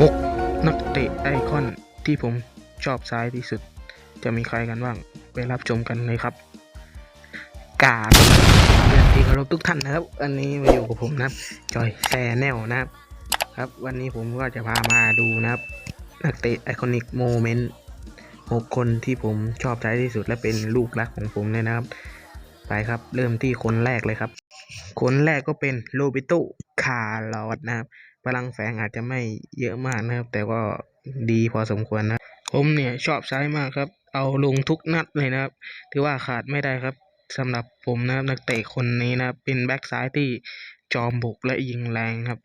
6 นักเตะไอคอนที่ผมชอบซ้ายที่สุด จะมีใครกันบ้าง ไปรับชมกันเลยครับ กาบเรียนที่เคารพทุกท่านนะครับวันนี้มาอยู่กับผมนะครับ จอยแซแนลนะครับ ครับ วันนี้ผมก็จะพามาดูนะครับ นักเตะไอคอนิกโมเมนต์หกคนที่ผมชอบใช้ที่สุดและเป็นลูกรักของผมเลยนะครับ ไปครับ เริ่มที่คนแรกเลยครับ คนแรกก็เป็นโรบิโตคาร์ลอสนะครับ พลังแฝงอาจจะไม่เยอะมากนะครับ แต่ก็ดีพอสมควรนะผมเนี่ยชอบใช้มากครับ เอาลงทุกนัดเลยนะครับ ถือว่าขาดไม่ได้ครับสำหรับผมนะครับนักเตะคนนี้นะเป็นแบ็กซ้ายที่จอมบุกและยิงแรงครับ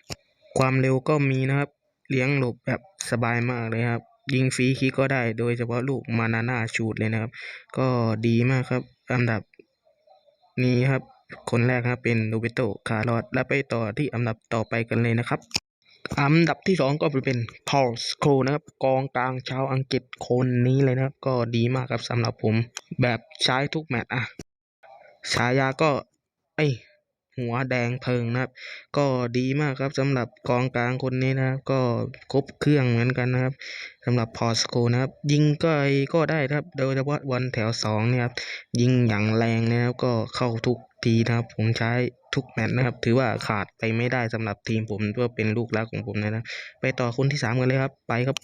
ความเร็วก็มีนะครับ เลี้ยงหลบแบบสบายมากเลยครับ ยิงฟรีคิกก็ได้โดยเฉพาะลูกมานาน่าชูดเลยนะครับ ก็ดีมากครับ อันดับนี้ครับ คนแรกครับเป็นโรเบโตคาร์ลอสและไปต่อที่อันดับต่อไปกันเลยนะครับ อันดับที่สองก็เป็นพอลสโคนะครับกองกลางชาวอังกฤษคนนี้เลยนะครับ ก็ดีมากครับสำหรับผม แบบใช้ทุกแมตช์อะฉายาก็ ไอ หัวแดงเพิงนะครับ ก็ดีมากครับสำหรับกองกลางคนนี้นะครับ ก็ครบเครื่องเหมือนกันนะครับสำหรับพอสโคนะครับ ยิงก็ก็ได้ครับ โดยเฉพาะวันแถวสองเนี่ยครับ ยิงอย่างแรงนะครับ ก็เข้าทุกทีนะครับ ผมใช้ทุกแมตช์นะครับ ถือว่าขาดไปไม่ได้สำหรับทีมผมเพื่อเป็นลูกรักของผมนะครับไปต่อคนที่สามกันเลยครับ ไปครับ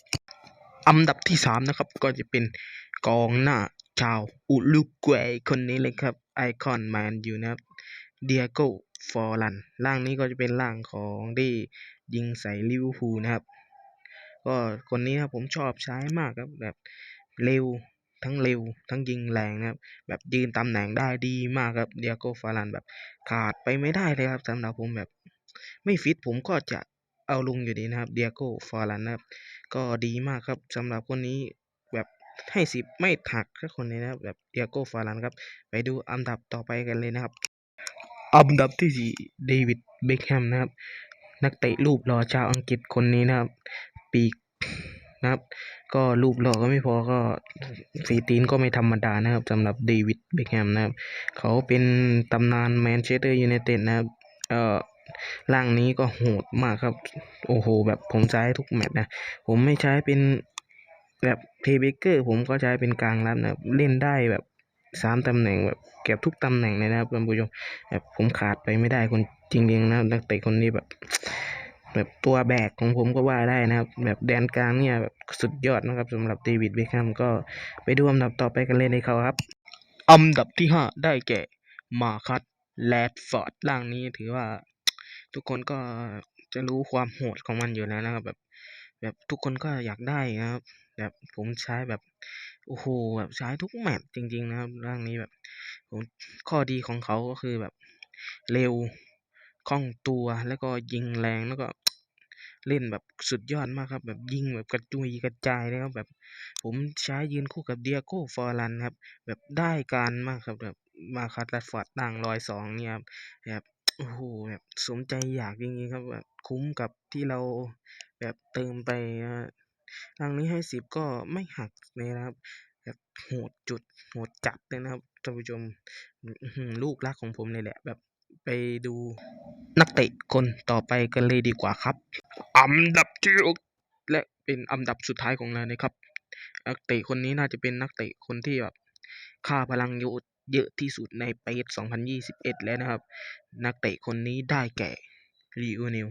อันดับที่สามนะครับ ก็จะเป็นกองหน้าชาวอุรุกวัยคนนี้เลยครับไอคอนแมนอยู่นะครับ เดียโก้ฟอรันร่างนี้ก็จะเป็นร่างของที่ยิงใส่ลิเวอร์พูลนะครับ ก็คนนี้นะครับผมชอบใช้มากครับแบบเร็วทั้งเร็วทั้งยิงแรงนะครับ แบบยืนตำแหน่งได้ดีมากครับเดียโก้ฟารันแบบขาดไปไม่ได้เลยครับสำหรับผมแบบ ไม่ฟิตผมก็จะเอาลงอยู่ดีนะครับเดียโก้ฟารันนะครับ ก็ดีมากครับสำหรับคนนี้แบบให้สิบไม่ถักแค่คนนี้นะครับแบบเดียโก้ฟารันครับ ไปดูอันดับต่อไปกันเลยนะครับ อันดับที่สี่เดวิดเบคแฮมนะครับ นักเตะรูปหล่อชาวอังกฤษคนนี้นะครับ ปีกนะครับ ก็รูปหล่อก็ไม่พอก็ฝีตีนก็ไม่ธรรมดานะครับสำหรับเดวิดเบคแฮมนะครับ เขาเป็นตำนานแมนเชสเตอร์ยูไนเต็ดนะครับ เอ่อร่างนี้ก็โหดมากครับ โอ้โห แบบผมใช้ทุกแมตช์นะ ผมไม่ใช้เป็นแบบเพย์เบเกอร์ ผมก็ใช้เป็นกลางรับนะเล่นได้แบบ สามตำแหน่งแบบเก็บทุกตำแหน่งเลยนะครับท่านผู้ชมแบบผมขาดไปไม่ได้คนจริงๆนะนักเตะคนนี้แบบ แบบตัวแบกของผมก็ว่าได้นะครับ แบบแดนกลางเนี่ยแบบสุดยอดนะครับสำหรับเดวิดเบคแฮมก็ไปดูอันดับต่อไปกันเลยในเขาครับอันดับที่ห้าได้แก่มาคัตแรดฟอร์ดร่างนี้ถือว่า ทุกคนก็จะรู้ความโหดของมันอยู่แล้วนะครับแบบ แบบทุกคนก็อยากได้นะครับ แบบผมใช้แบบ โอ้โหแบบใช้ทุกแมตช์จริง ๆ นะครับร่างนี้แบบผมข้อดีของเขาก็คือแบบเร็วคล่องตัวแล้วก็ยิงแรงแล้วก็เล่นแบบสุดยอดมากครับ แบบยิงแบบกระจุยกระจายเลยครับแบบ ผมใช้ยืนคู่กับเดียโก้ฟอรันครับ แบบได้การมากครับแบบมาคัตแรดฟอร์ดต่างรอยสองเนี่ยครับแบบโอ้โหแบบสมใจอยากจริงๆครับแบบคุ้มกับที่เราแบบเติมไปนะ ร่างนี้ให้สิบก็ไม่หักเลยนะครับแบบโหดจุดโหดจัดเลยนะครับท่านผู้ชมลูกรักของผมเลยแหละ แบบไปดูนักเตะคนต่อไปกันเลยดีกว่าครับ อันดับที่หกและเป็นอันดับสุดท้ายของเรานะครับ นักเตะคนนี้น่าจะเป็นนักเตะคนที่แบบค่าพลังเยอะเยอะที่สุดในปี2021 แล้วนะครับ นักเตะคนนี้ได้แก่ลีโอเนล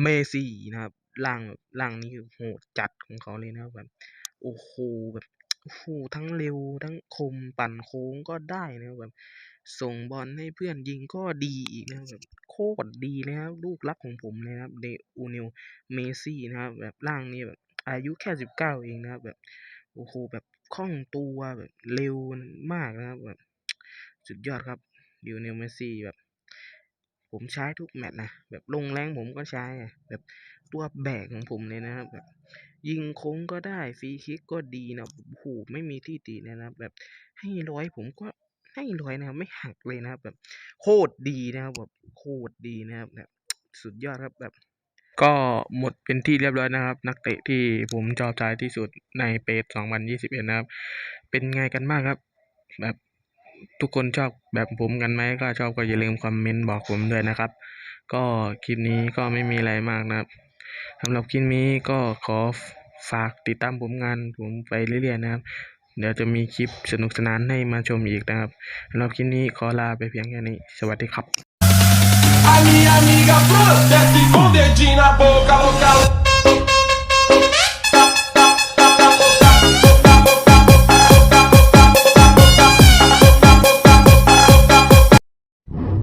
เมซี่นะครับ ร่างร่างนี้คือโหดจัดของเขาเลยนะแบบโอ้โหแบบโอ้โหทั้งเร็วทั้งคมปั่นโค้งก็ได้นะแบบ ส่งบอลให้เพื่อนยิงก็ดีอีกนะแบบโคตรดีเลยครับลูกรักของผมเลยนะครับเดอูนิลเมซี่นะครับแบบร่างนี้แบบ อายุแค่สิบเก้าเองนะครับแบบโอ้โหแบบคล่องตัวแบบเร็วมากนะครับแบบสุดยอดครับลิโอเนลเมซี่แบบ ผมใช้ทุกแมตช์นะแบบลงแรงผมก็ใช้แบบตัวแบกของผมเลยนะครับแบบยิงโค้งก็ได้ฟรีคิกก็ดีนะโอ้โหไม่มีที่ติเลยนะครับแบบให้ร้อยผมก็ให้ร้อยนะครับไม่หักเลยนะครับ แบบโคตรดีนะครับแบบโคตรดีนะครับแบบสุดยอดครับแบบ ก็หมดเป็นที่เรียบร้อยนะครับ นักเตะที่ผมชอบใจที่สุดในเปด2021 นะครับ เป็นไงกันบ้างครับ แบบ ทุกคนชอบแบบผมกันไหมก็ชอบก็อย่าลืมคอมเมนต์บอกผมด้วยนะครับ ก็คลิปนี้ก็ไม่มีอะไรมากนะครับสำหรับคลิปนี้ก็ขอฝากติดตามผมงานผมไปเรื่อยๆนะครับ เดี๋ยวจะมีคลิปสนุกสนานให้มาชมอีกนะครับสำหรับคลิปนี้ขอลาไปเพียงแค่นี้ สวัสดีครับ A minha amiga Flor desce com o dedinho na boca, louca, louca.